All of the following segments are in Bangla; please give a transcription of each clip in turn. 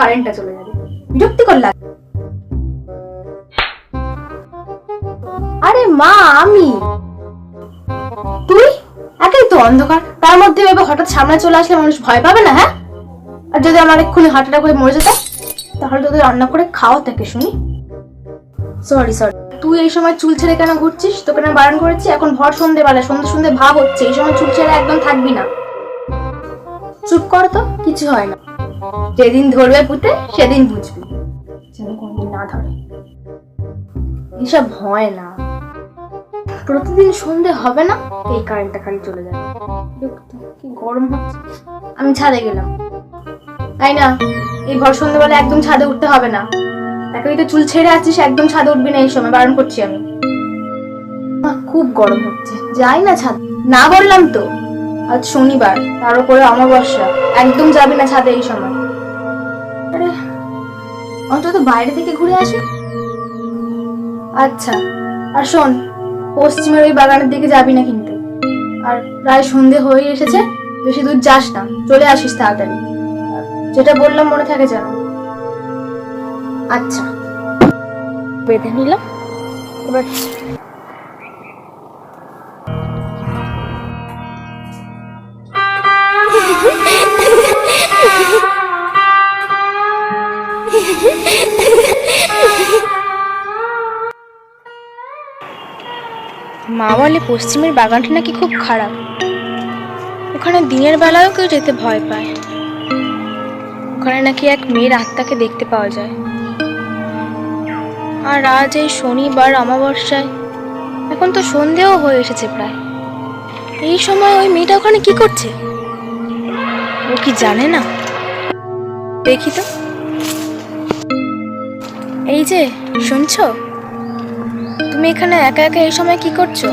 কারেন্টটা চলে যাবে। বিরক্তিকর লাগে আরে মা, আমি? তুই একেই তো অন্ধকার। তার মধ্যে এবার হঠাৎ সামনে চলে আসলে মানুষ ভয় পাবে না হ্যাঁ? আর যদি আমার এক্ষুনি অ্যাটাক করে মরে যেত, তাহলে তোদের রান্না করে খাওয়া থেকে শুনি? সরি সরি তুই এই সময় চুল ছেড়ে কেন ঘুরছিস? তোকে না বারণ করেছি, এখন ভর সন্ধেবেলা সন্ধে সন্ধে ভাব হচ্ছে, এই সময় চুল ছেড়ে একদম থাকবি না। চুপ কর তো, কিছু হয় না। যেদিন ধরবে পুঁতে, সেদিন বুঝবি। যেন কোনদিন না ধরে। এসব হয় না। প্রতিদিন সন্ধে হবে না, এই কারেন্টটা খালি চলে যাবে। কি গরম হচ্ছে। আমি ছাদে গেলাম। তাই না? এই ভর সন্ধ্যেবেলা একদম ছাদে উঠতে হবে না। একেই তো চুল ছেড়ে আছিস, একদম ছাদে উঠবি না এই সময়, বারণ করছি আমি। খুব গরম হচ্ছে। যাই না ছাদ না বললাম তো। আজ শনিবার, তার উপরে অমাবস্যা। একদম যাবি না ছাদে এই সময়। আরে অন্তত বাইরে থেকে ঘুরে আসি? আচ্ছা আর শোন, পশ্চিমের ওই বাগানের দিকে যাবি না কিন্তু। আর প্রায় সন্ধে হয়ে এসেছে, বেশি দূর যাস না, চলে আসিস তাড়াতাড়ি। যেটা বললাম মনে থাকে যেন। আচ্ছা। বেঁধে নিলাম। এবার মা বলে, পশ্চিমের বাগানটা নাকি খুব খারাপ। ওখানে দিনের বেলায়ও কেউ যেতে ভয় পায়। ওখানে নাকি এক মেয়ের আত্মাকে দেখতে পাওয়া যায়। আর আজ এই শনিবার অমাবস্যায়, এখন তো সন্ধেও হয়ে এসেছে প্রায়। এই সময় ওই মেয়েটা ওখানে কি করছে? ও কি জানে না? দেখি তো। এই যে, শুনছো? তুমি এখানে একা একা এই সময় কি করছ?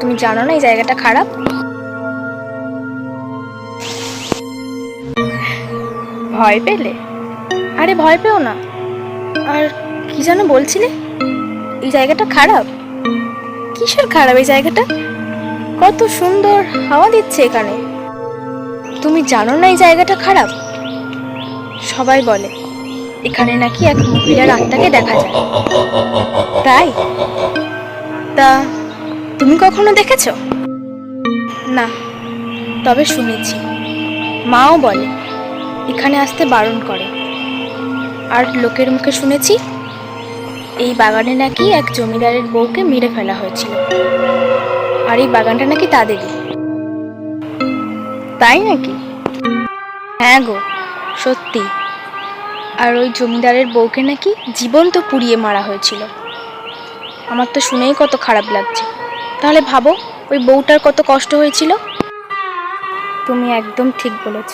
তুমি জানো না এই জায়গাটা খারাপ? ভয় পেলে? আরে ভয় পেও না। আর কি যেন বলছিলে? এই জায়গাটা খারাপ। কিসের খারাপ এই জায়গাটা? কত সুন্দর হাওয়া দিচ্ছে এখানে। তুমি জানো না এই জায়গাটা খারাপ? সবাই বলে। এখানে নাকি এক মহিলার আত্মাকে দেখা যায়। তাই? তা তুমি কখনো দেখেছ? না, তবে শুনেছি। মাও বলে, এখানে আসতে বারণ করে। আর লোকের মুখে শুনেছি, এই বাগানে নাকি এক জমিদারের বউকে মেরে ফেলা হয়েছিল। আর এই বাগানটা নাকি তাদেরই। তাই নাকি? হ্যাঁ গো, সত্যি। আর ওই জমিদারের বউকে নাকি জীবন্ত পুড়িয়ে মারা হয়েছিল। আমার তো শুনেই কত খারাপ লাগছে। তাহলে ভাবো, ওই বউটার কত কষ্ট হয়েছিল? তুমি একদম ঠিক বলেছ।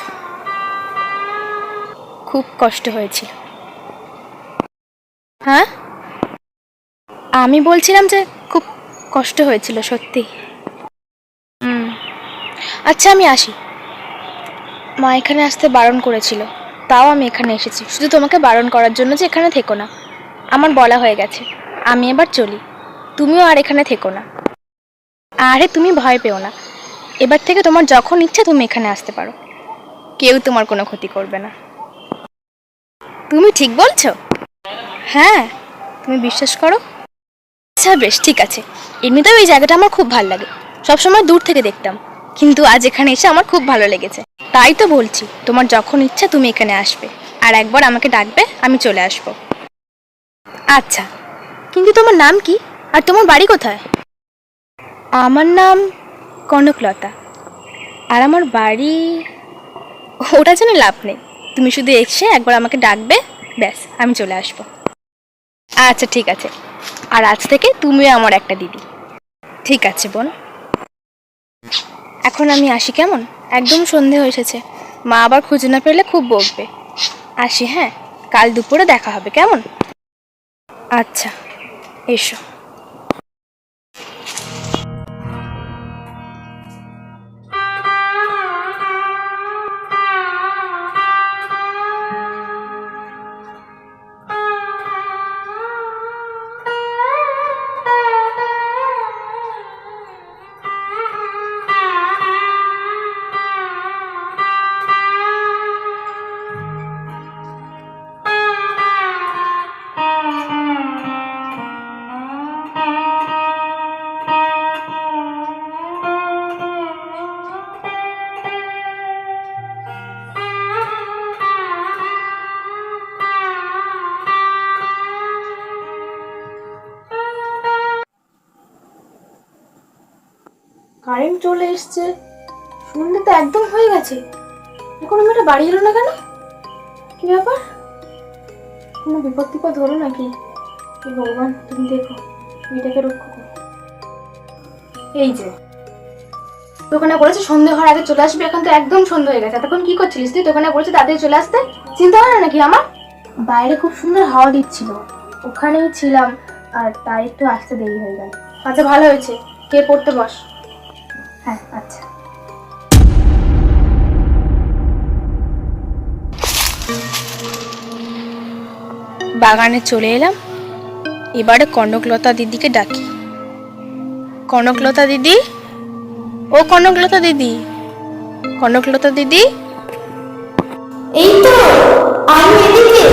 খুব কষ্ট হয়েছিল। হ্যাঁ? আমি বলছিলাম যে খুব কষ্ট হয়েছিল, সত্যি। আচ্ছা আমি আসি। মা এখানে আসতে বারণ করেছিল। তাও আমি এখানে এসেছি। শুধু তোমাকে বারণ করার জন্য যে এখানে থেকো না। আমার বলা হয়ে গেছে। আমি এবার চলি। তুমিও আর এখানে থেকো না। আরে তুমি ভয় পেও না। এবার থেকে তোমার যখন ইচ্ছা তুমি এখানে আসতে পারো। কেউ তোমার কোনো ক্ষতি করবে না। তুমি ঠিক বলছো? হ্যাঁ। তুমি বিশ্বাস করো? আচ্ছা বেশ, ঠিক আছে। এমনিতেও এই জায়গাটা আমার খুব ভালো লাগে। সবসময় দূর থেকে দেখতাম। কিন্তু আজ এখানে এসে আমার খুব ভালো লেগেছে। তাই তো বলছি, তোমার যখন ইচ্ছা তুমি এখানে আসবে। আর একবার আমাকে ডাকবে, আমি চলে আসব। আচ্ছা কিন্তু তোমার নাম কি? আর তোমার বাড়ি কোথায়? আমার নাম কনকলতা। আর আমার বাড়ি, ওটা যেন লাভ নেই। তুমি শুধু এসে একবার আমাকে ডাকবে, ব্যাস, আমি চলে আসব। আচ্ছা ঠিক আছে। আর আজ থেকে তুমিও আমার একটা দিদি। ঠিক আছে, বোন। এখন আমি আসি, কেমন? একদম সন্ধে হয়ে এসেছে। মা আবার খুঁজে না পেলে খুব বকবে। আসি হ্যাঁ? কাল দুপুরে দেখা হবে, কেমন? আচ্ছা এসো। কারেন্ট চলে এসছে। সন্ধ্যে তো একদম হয়ে গেছে। এখন মেয়েটা বাড়ি এলো না কেন? কি ব্যাপার? কোনো বিপদ টিপদ হলো নাকি? ভগবান, তুমি দেখো, মেয়েটাকে রক্ষা করো। এই যে, দোকানে বলেছে সন্ধে হওয়ার আগে চলে আসবে, এখন তো একদম সন্ধে হয়ে গেছে। তখন কি করছিলিস তুই? দোকানে বলেছে তাদের চলে আসতে। চিন্তা হয় না নাকি আমার? বাইরে খুব সুন্দর হাওয়া দিচ্ছিল। ওখানেই ছিলাম, আর তাই একটু আসতে দেরি হয়ে গেল। আচ্ছা ভালো হয়েছে। কে পড়তে বস। হ্যাঁ, আচ্ছা। বাগানে চলে এলাম। এবারে কনকলতা দিদিকে ডাকি। কনকলতা দিদি? ও কনকলতা দিদি। কনকলতা দিদি? এই তো আমি এদিকে।